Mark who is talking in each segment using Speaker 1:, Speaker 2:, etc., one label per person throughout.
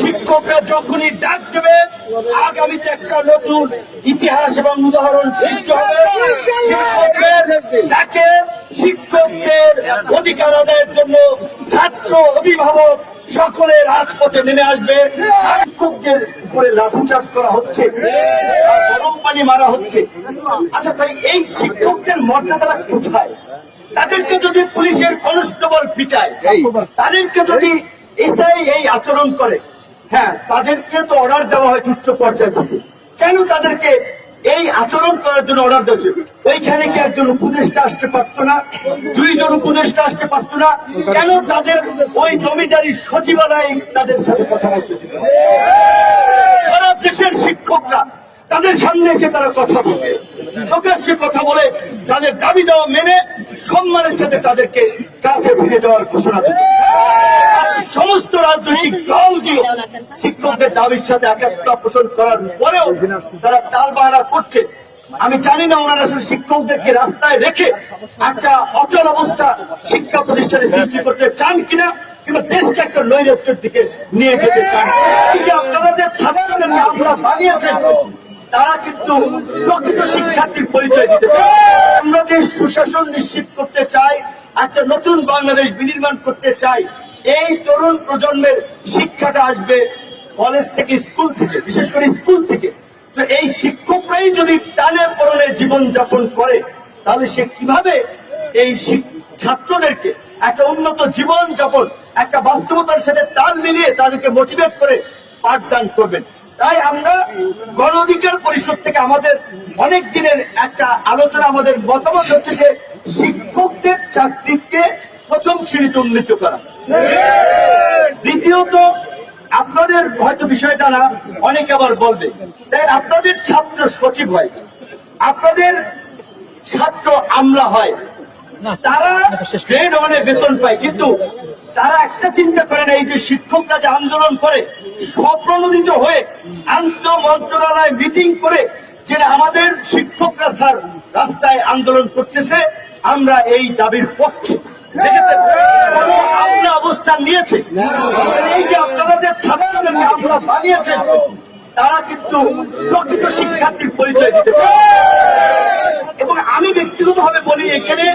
Speaker 1: শিক্ষকরা যখনই ডাক দেবে, আগামীতে একটা নতুন ইতিহাস এবং উদাহরণ হবে। শিক্ষকদের শিক্ষকদের অধিকার আদায়ের জন্য ছাত্র অভিভাবক সকলে রাজপথে নেমে আসবে। শিক্ষকদের উপরে লাঠিচার্জ করা হচ্ছে, গরম পানি মারা হচ্ছে। আচ্ছা তাই এই শিক্ষকদের মর্যাদাটা কোথায়? তাদেরকে যদি পুলিশের কনস্টেবল পিটায়, তাদেরকে যদি এসআই এই আচরণ করে হ্যাঁ তাদেরকে তো অর্ডার দেওয়া হয়েছে উচ্চ পর্যায় থেকে কেন তাদেরকে এই আচরণ করার জন্য অর্ডার দিয়েছে ওইখানে কি একজন উপদেষ্টা আসতে পারতো না? দুইজন উপদেষ্টা আসতে পারতো না? কেন তাদের ওই জমিদারি সচিবালয় তাদের সাথে কথা বলতেছিল? সারা দেশের শিক্ষকরা তাদের সামনে এসে তারা কথা বলবে প্রকাশ্যে কথা বলে, তাদের দাবি দেওয়া মেনে সম্মানের সাথে তাদেরকে কাছে ফিরে দেওয়ার ঘোষণা দেবে সমস্ত রাজনৈতিক দলকে শিক্ষকদের দাবির সাথে একাত্মতা পোষণ করার পরেও তারা তাল বাহানা করছে। আমি জানি না ওনারা আসলে শিক্ষকদেরকে রাস্তায় রেখে একটা অচল অবস্থা শিক্ষা প্রতিষ্ঠানে সৃষ্টি করতে চান কিনা, কিংবা দেশকে একটা নৈরাজ্যের দিকে নিয়ে যেতে চান যে আপনারা যে ছাত্রদেরকে আমরা বানিয়েছেন, তারা কিন্তু প্রকৃত শিক্ষার্থীর পরিচয় দিতে আমরা যে সুশাসন নিশ্চিত করতে চাই, একটা নতুন বাংলাদেশ বিনির্মাণ করতে চাই এই তরুণ প্রজন্মের শিক্ষাটা আসবে কলেজ থেকে স্কুল থেকে, বিশেষ করে স্কুল থেকে। তো এই শিক্ষকরাই যদি টানে পড়নে জীবন যাপন করে, তাহলে সে কীভাবে এই ছাত্রদেরকে একটা উন্নত জীবন যাপন একটা বাস্তবতার সাথে তাল মিলিয়ে তাদেরকে মোটিভেট করে পাঠদান করবেন? তাই আমরা গণ অধিকার পরিষদ থেকে আমাদের অনেক দিনের একটা আলোচনা, আমাদের মতামত হচ্ছে যে শিক্ষকদের চাকরিকে প্রথম শ্রেণীতে উন্নীত করা। দ্বিতীয়ত আপনাদের হয়তো বিষয়টা না অনেকে আবার বলবে। তাই আপনাদের ছাত্র সচিব হয় আপনাদের ছাত্র আমলা হয় তারা গ্রেড ওয়ানে বেতন পায় কিন্তু তারা একটা চিন্তা করে না এই যে শিক্ষকরা যে আন্দোলন করে স্বপ্রণোদিত হয়ে আন্ত মন্ত্রণালয় মিটিং করে যে আমাদের শিক্ষকরা স্যার রাস্তায় আন্দোলন করতেছে আমরা এই দাবির পক্ষে। দেখেছেন? অবস্থান নিয়েছে? এই যে আপনারা যে ছাত্রদেরকে আমরা বানিয়েছেন তারা কিন্তু প্রকৃত শিক্ষার্থীর পরিচয় দিতে এবং আমি ব্যক্তিগতভাবে বলি এখানে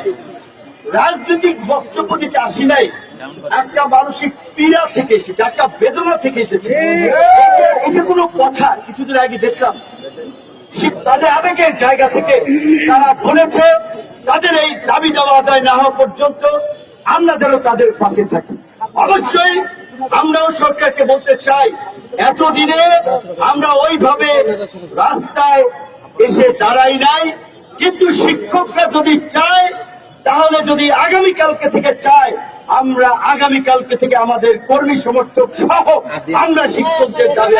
Speaker 1: রাজনৈতিক বক্তব্য দিতে আসি নাই। একটা মানসিক পীড়া থেকে এসেছে একটা বেদনা থেকে এসেছে। এটা কোনো কথা কিছুদিন আগে দেখলাম তাদের আবেগের জায়গা থেকে তারা বলেছে তাদের এই দাবি দেওয়া আদায় না হওয়া পর্যন্ত আমরা যেন তাদের পাশে থাকি। অবশ্যই আমরাও সরকারকে বলতে চাই, এতদিনে আমরা ওইভাবে রাস্তায় এসে দাঁড়াই নাই। কিন্তু শিক্ষকরা যদি চায়, তাহলে যদি আগামীকালকে থেকে চায় আমরা আগামীকালকে থেকে আমাদের কর্মী সমর্থক সহ আমরা শিক্ষকদের দাবি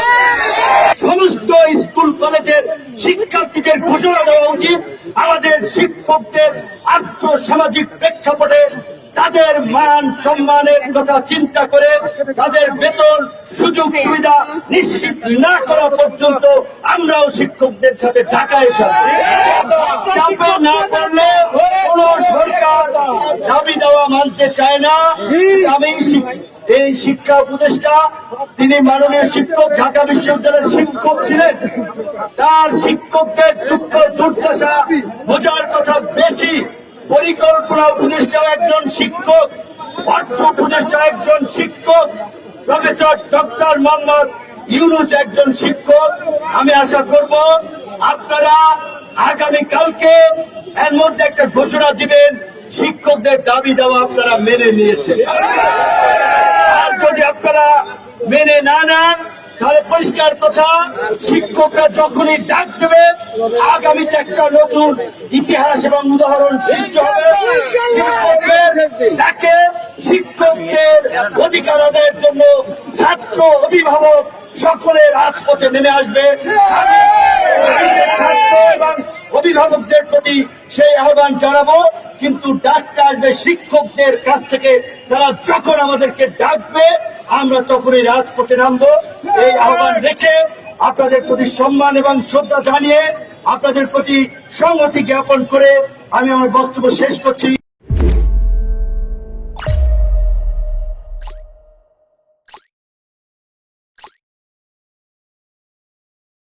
Speaker 1: সমস্ত স্কুল কলেজের শিক্ষার্থীদের ঘোষণা দেওয়া উচিত। আমাদের শিক্ষকদের আর্থ সামাজিক প্রেক্ষাপটে তাদের মান সম্মানের কথা চিন্তা করে তাদের বেতন সুযোগ সুবিধা নিশ্চিত না করা পর্যন্ত আমরাও শিক্ষকদের সাথে ঢাকায় এসে চাপে না পড়লে মানতে চায় না। আমি এই শিক্ষা উপদেষ্টা, তিনি মাননীয় শিক্ষক ঢাকা বিশ্ববিদ্যালয়ের শিক্ষক ছিলেন। তার শিক্ষকদের দুঃখ, দুর্দশা বোঝার কথা বেশি। পরিকল্পনা উপদেষ্টা একজন শিক্ষক, অর্থ উপদেষ্টা একজন শিক্ষক, প্রফেসর ডক্টর মোহাম্মদ ইউনুস একজন শিক্ষক। আমি আশা করব আপনারা আগামী কালকে এর মধ্যে একটা ঘোষণা দিবেন শিক্ষকদের দাবি দেওয়া আপনারা মেনে নিয়েছেন। আর যদি আপনারা মেনে না নেন তাহলে পরিষ্কার কথা শিক্ষকরা যখনই ডাক দেবে আগামীতে একটা নতুন ইতিহাস এবং উদাহরণ সৃষ্টি হবে। শিক্ষকদের ডাকে শিক্ষকদের অধিকার আদায়ের জন্য ছাত্র অভিভাবক সকলে রাজপথে নেমে আসবে। ছাত্র অভিভাবকদের প্রতি সেই আহ্বান জানাব, কিন্তু ডাকটা আসবে শিক্ষকদের কাছ থেকে তারা যখন আমাদেরকে ডাকবে, আমরা তখনই রাজপথে নামবো। এই আহ্বান রেখে আপনাদের প্রতি সম্মান এবং শ্রদ্ধা জানিয়ে আপনাদের প্রতি সংহতি জ্ঞাপন করে আমি আমার বক্তব্য শেষ করছি।